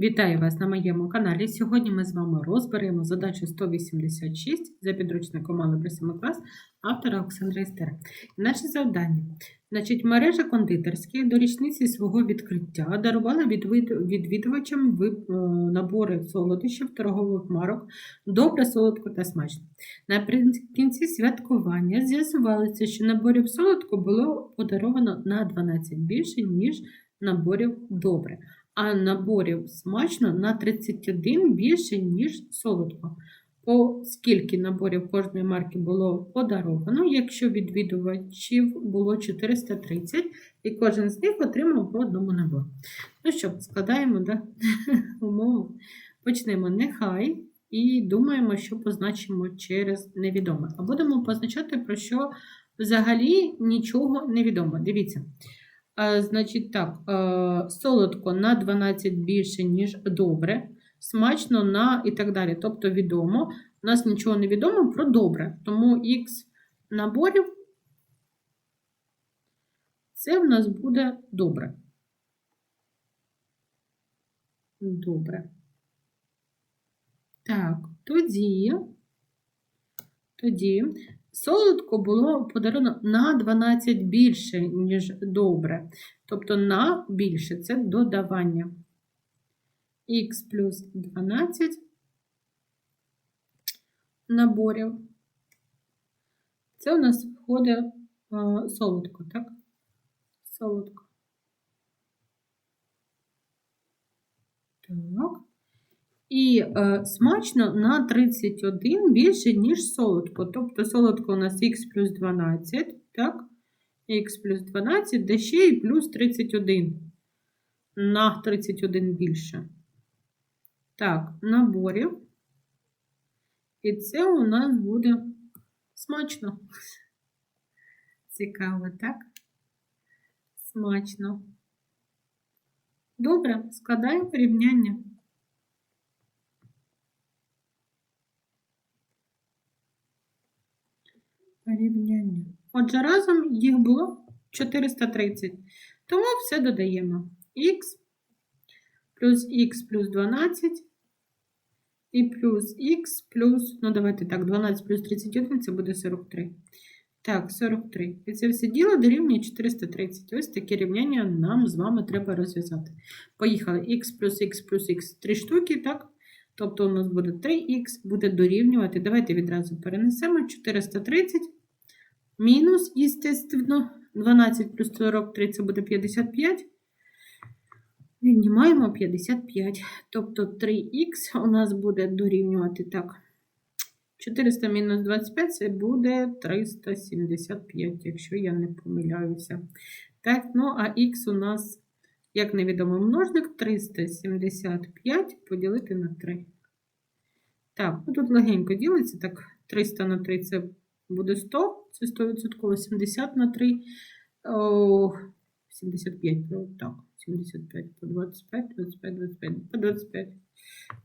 Вітаю вас на моєму каналі. Сьогодні ми з вами розберемо задачу 186 за підручником Алебри 7 клас автора Олександра Істера. Наше завдання. Значить, мережа кондитерських до річниці свого відкриття дарувала відвідувачам е, набори солодощів торгових марок добре, солодко та смачно. Наприкінці святкування з'ясувалося, що наборів солодко було подаровано на 12 більше, ніж наборів добре а наборів смачно на 31 більше, ніж солодко. По скільки наборів кожної марки було подаровано, якщо відвідувачів було 430, і кожен з них отримав по одному набору. Ну що, складаємо да? умову. Почнемо нехай і думаємо, що позначимо через невідоме. А будемо позначати, про що взагалі нічого не відомо. Дивіться. Значить так, солодко на 12 більше, ніж добре, смачно на і так далі. Тобто відомо. У нас нічого не відомо про добре. Тому х наборів це в нас буде добре. Добре. Так, тоді, тоді Солодко було подаровано на 12 більше, ніж добре. Тобто на більше це додавання. Х плюс 12 наборів. Це у нас входить солодко, так? Солодко. Так. І е, смачно на 31 більше, ніж солодко. Тобто солодко у нас х плюс 12, так? х плюс 12, де ще і плюс 31. На 31 більше. Так, наборів. І це у нас буде смачно. Цікаво, так? Смачно. Добре, складаємо порівняння. Порівняння. Отже, разом їх було 430. Тому все додаємо. Х плюс х плюс 12 і плюс х плюс, ну давайте так, 12 плюс 31 це буде 43. Так, 43. І це все діло дорівнює 430. Ось таке рівняння нам з вами треба розв'язати. Поїхали. х плюс х плюс х 3 штуки, так? Тобто у нас буде 3х, буде дорівнювати. Давайте відразу перенесемо 430. Мінус, естественно, 12 плюс 43 це буде 55. Віднімаємо 55. Тобто 3х у нас буде дорівнювати так. 400 мінус 25 це буде 375, якщо я не помиляюся. Так, ну а х у нас, як невідомий множник, 375 поділити на 3. Так, ну тут легенько ділиться. Так, 300 на 3 це буде 100, це 100%, 70 на 3, о, 75, так, 75 по 25, 25, 25, по 25.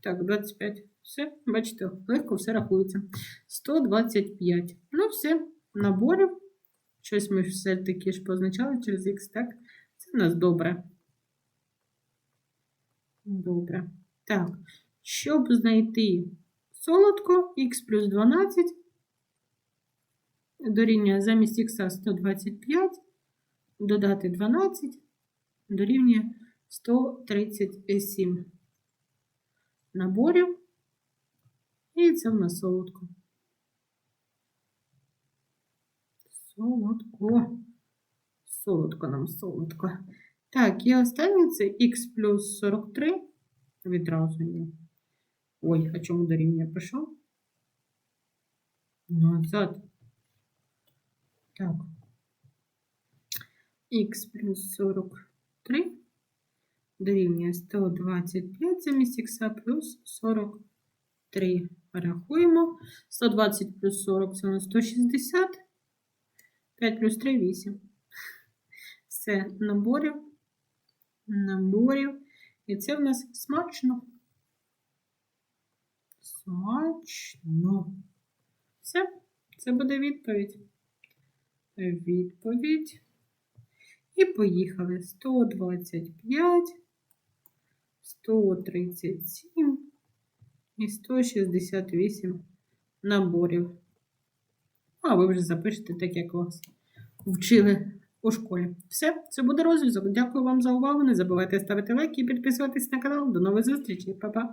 Так, 25. Все, бачите, легко все рахується. 125. Ну, все, наборів. Щось ми все-таки ж позначали через Х, так? Це у нас добре. Добре. Так, щоб знайти солодко, х плюс 12 дорівнює замість х 125, додати 12, дорівнює 137 наборів. І це в нас солодко. Солодко. Солодко нам солодко. Так, і останнє це х плюс 43. Відразу є. Ой, а чому дорівнює пішов? Назад. Так. Х плюс 43 дорівнює 125 замість х плюс 43. Рахуємо. 120 плюс 40 це на 160. 5 плюс 3 8. Все, наборів. Наборів. І це в нас смачно. Смачно. Все, це буде відповідь. Відповідь. І поїхали. 125, 137 і 168 наборів. А ви вже запишете так, як вас вчили у школі. Все, це буде розв'язок. Дякую вам за увагу. Не забувайте ставити лайки і підписуватись на канал. До нових зустрічей. Па-па!